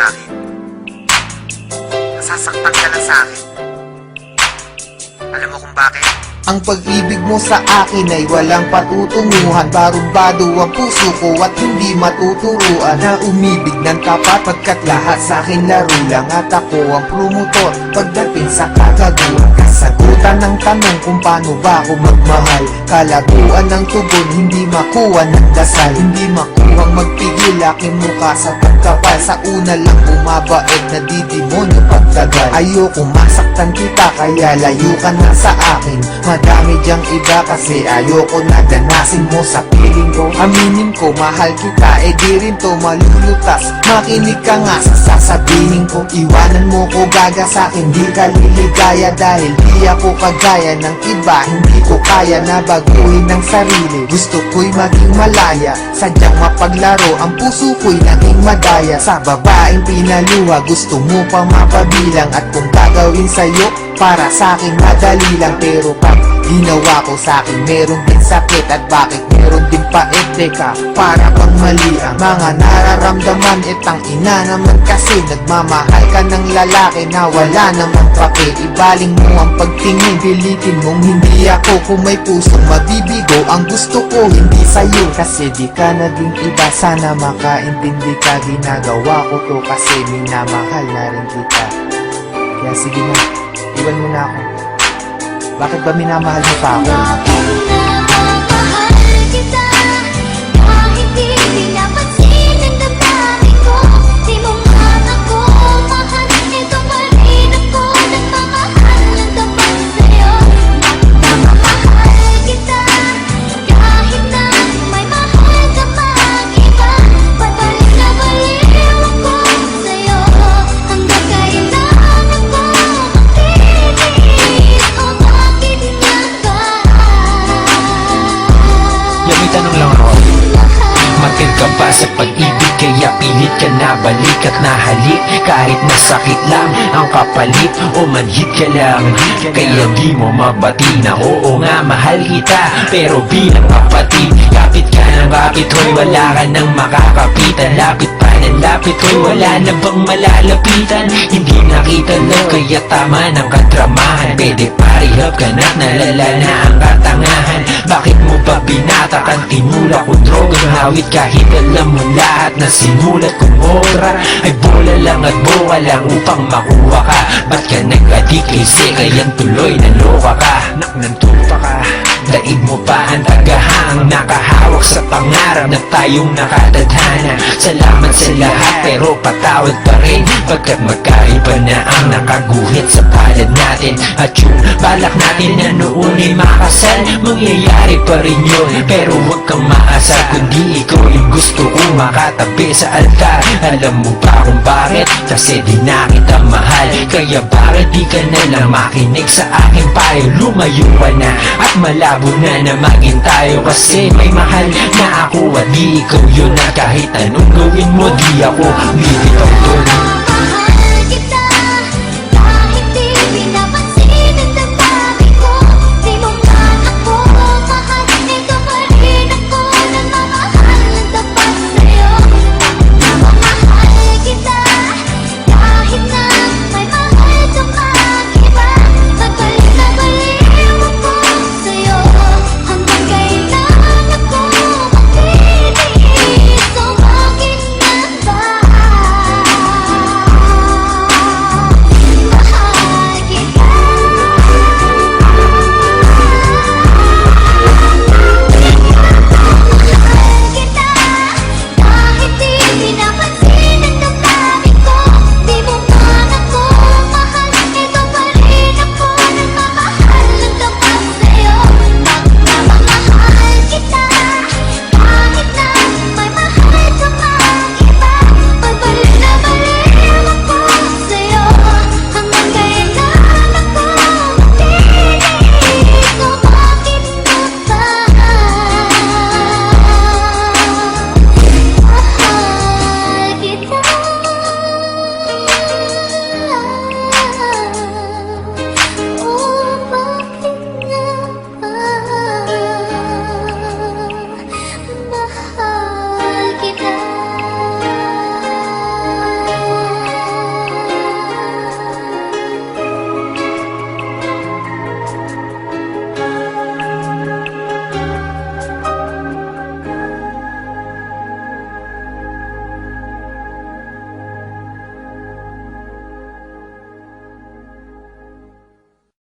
sa akin. Nasasaktan ka lang sa akin. Alam mo kung bakit? Ang pag-ibig mo sa akin ay walang patutunguhan. Barumbado ang puso ko at hindi matuturuan Na umibig ng tapat pagkat lahat sa akin laro lang At ako ang promotor. Pagdating sa kagaguhan Kasagutan ng tanong kung paano ba ako magmahal. Kalaguan ng tugon hindi makuha ng dasal. Hindi makuhang magpigil aking mukha sa pagkapal. Sa una lang bumabait na didemonyo pagtagal. Ayoko masaktan kita kaya layo ka na sa akin Madami diyang iba kasi ayoko na danasin mo sa piling ko. Aminin ko mahal kita eh di rin to malulutas. Makinig ka nga sa sasabihin ko. Iwanan mo ko gaga sa akin di ka liligaya Dahil di ako kagaya ng iba. Hindi ko kaya na baguhin ng sarili. Gusto ko'y maging malaya. Sadyang mapaglaro ang puso ko'y naging madaya. Sa babaeng pinaluha gusto mo pa mapabilang. At kung gagawin sa'yo para sa akin madali lang. Pero pag ginawa ko sa akin meron din sakit At bakit meron din pait Teka, para bang mali ang mga nararamdaman? Itang ina naman kasi nagmamahal ka ng lalaki Na wala namang pake Ibaling mo ang pagtingin Pilitin mong hindi ako. Kung may pusong mabibigo Ang gusto ko hindi sa'yo. Kasi di ka naging iba Sana makaintindi ka. Ginagawa ko to kasi minamahal na rin kita. Kaya sige na, iwan mo na ako Bakit ba minamahal mo pa ako? Pilit ka na balik at nahalik Kahit nasakit lang ang kapalit O manhit ka lang. Kaya di mo mabati na Oo nga mahal kita Pero bilang kapatid Kapit ka ng kapit Hoy wala ka nang makakapitan? Lapit pa ng lapit Hoy wala na bang malalapitan? Hindi nakita lang Kaya tama ng kadramahan Pwede parihab ka na't nalala na ang katangahan Bakit mo ba binatakan Tinula ko? Drogang hawit Kahit alam mo lahat na sinulat kong obra. Ay bola lang at bowa lang upang makuha ka. Ba't ka nag-adik kasi kayan tuloy naloka ka. Nak ng tupa ka Daig mo pa ang tagahang Nakahawak sa pangarap na tayong nakatadhana Salamat sa lahat pero patawad pa rin. Pagkat magkaiba na ang nakaguhit sa palad natin. At yung balak natin na noon ay makasal Mangyayari pa rin yun. Pero huwag kang maasar Kundi ikaw yung gusto kong makatabi sa altar. Alam mo ba kung bakit? Kasi di na kita mahal Kaya bakit di ka na lang makinig sa aking payo. Lumayo ka na at malabo na na maging tayo. Kasi may mahal na ako at di ikaw yun. Na kahit anong gawin mo di ako bibitaw doon